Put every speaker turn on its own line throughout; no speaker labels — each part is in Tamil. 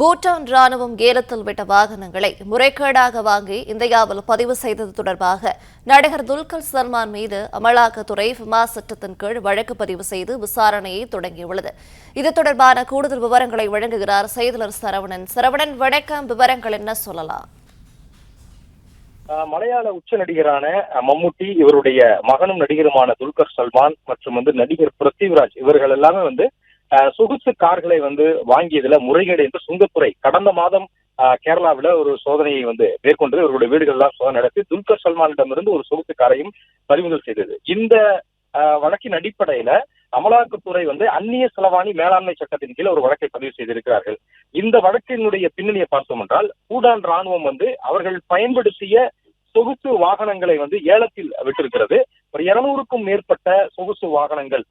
பூட்டான் ராணுவம் ஏலத்தில் விட்ட வாகனங்களை முறைகேடாக வாங்கி இந்தியாவில் பதிவு செய்தது தொடர்பாக நடிகர் துல்கர் சல்மான் மீது அமலாக்கத்துறை ஃபிமா சட்டத்தின் கீழ் வழக்கு பதிவு செய்து விசாரணையை தொடங்கியுள்ளது. இது தொடர்பான கூடுதல் விவரங்களை வழங்குகிறார் செய்தியாளர் சரவணன். சரவணன் வணக்கம். விவரங்கள் என்ன சொல்லலாம்?
மலையாள உச்ச நடிகரான மம்முட்டி இவருடைய மகனும் நடிகருமான துல்கர் சல்மான் மற்றும் வந்து நடிகர் பிருத்திவிராஜ் இவர்கள் எல்லாமே வந்து சொகுசு கார்களை வந்து வாங்கியதுல முறைகேடு என்று சுங்கத்துறை கடந்த மாதம் கேரளாவில் ஒரு சோதனையை வந்து மேற்கொண்டு இவருடைய வீடுகள்லாம் சோதனை நடத்தி துல்கர் சல்மானிடமிருந்து ஒரு சொகுசு காரையும் பறிமுதல் செய்தது. இந்த வழக்கின் அடிப்படையில அமலாக்கத்துறை வந்து அந்நிய செலவாணி மேலாண்மை சட்டத்தின் கீழ் ஒரு வழக்கை பதிவு செய்திருக்கிறார்கள். இந்த வழக்கினுடைய பின்னணியை பார்த்தோம் என்றால் பூடான் ராணுவம் வந்து அவர்கள் பயன்படுத்திய சொகுசு வாகனங்களை வந்து ஏலத்தில் விட்டிருக்கிறது. ஒரு இருநூறுக்கும் மேற்பட்ட சொகுசு வாகனங்கள்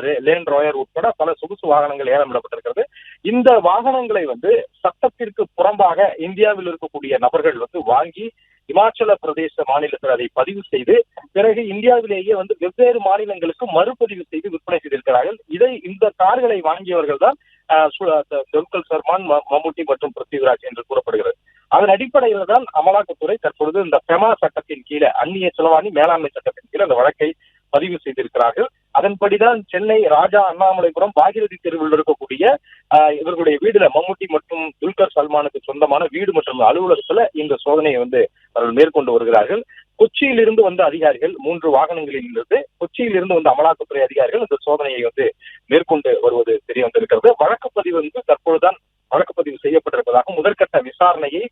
லேன் லேண்ட் ராயர் உட்பட பல சொகுசு வாகனங்கள் ஏலம் விடப்பட்டிருக்கிறது. இந்த வாகனங்களை வந்து சட்டத்திற்கு புறம்பாக இந்தியாவில் இருக்கக்கூடிய நபர்கள் வந்து வாங்கி இமாச்சல பிரதேச மாநிலத்தில் அதை பதிவு செய்து பிறகு இந்தியாவிலேயே வந்து வெவ்வேறு மாநிலங்களுக்கு மறுபதிவு செய்து விற்பனை செய்திருக்கிறார்கள். இதை இந்த கார்களை வாங்கியவர்கள் தான் துல்கர் சர்மான் ம- மம்முட்டி மற்றும் பிருத்திவிராஜ் என்று கூறப்படுகிறது. அதன் அடிப்படையில் தான் அமலாக்கத்துறை தற்பொழுது இந்த பெமா சட்டத்தின் கீழே அந்நிய செலவாணி மேலாண்மை சட்டத்தின் கீழே அந்த வழக்கை பதிவு செய்திருக்கிறார்கள். அதன்படிதான் சென்னை ராஜா அண்ணாமலைபுரம் பாகிரதி தெருவில் இருக்கக்கூடிய இவர்களுடைய வீடுல மம்முட்டி மற்றும் துல்கர் சல்மானுக்கு சொந்தமான வீடு மற்றும் அலுவலகத்துல இந்த சோதனையை வந்து அவர்கள் மேற்கொண்டு வருகிறார்கள். கொச்சியிலிருந்து வந்த அதிகாரிகள் மூன்று வாகனங்களில் இருந்து கொச்சியிலிருந்து வந்த அமலாக்கத்துறை அதிகாரிகள் இந்த சோதனையை வந்து மேற்கொண்டு வருவது தெரிய வந்திருக்கிறது. வழக்கு பதிவு வந்து தற்பொழுதுதான் வழக்கு பதிவு செய்யப்பட்டிருப்பதாக முதற்கட்ட விசாரணையை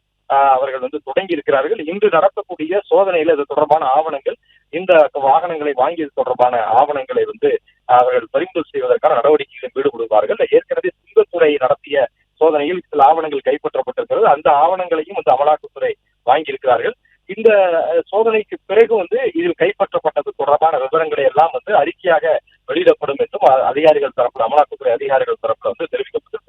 அவர்கள் வந்து தொடங்கி இருக்கிறார்கள். இன்று நடத்தக்கூடிய சோதனையில் இது தொடர்பான ஆவணங்கள் இந்த வாகனங்களை வாங்கியது தொடர்பான ஆவணங்களை வந்து அவர்கள் பறிமுதல் செய்வதற்கான நடவடிக்கைகளில் ஈடுபடுவார்கள். ஏற்கனவே சிங்கத்துறை நடத்திய சோதனையில் சில ஆவணங்கள் கைப்பற்றப்பட்டிருக்கிறது. அந்த ஆவணங்களையும் வந்து அமலாக்கத்துறை வாங்கியிருக்கிறார்கள். இந்த சோதனைக்கு பிறகு வந்து இதில் கைப்பற்றப்பட்டது தொடர்பான விவரங்களை எல்லாம் வந்து அறிக்கையாக வெளியிடப்படும் என்றும் அதிகாரிகள் தரப்பு அமலாக்கத்துறை அதிகாரிகள் தரப்புல வந்து தெரிவிக்கப்பட்டிருக்கிறது.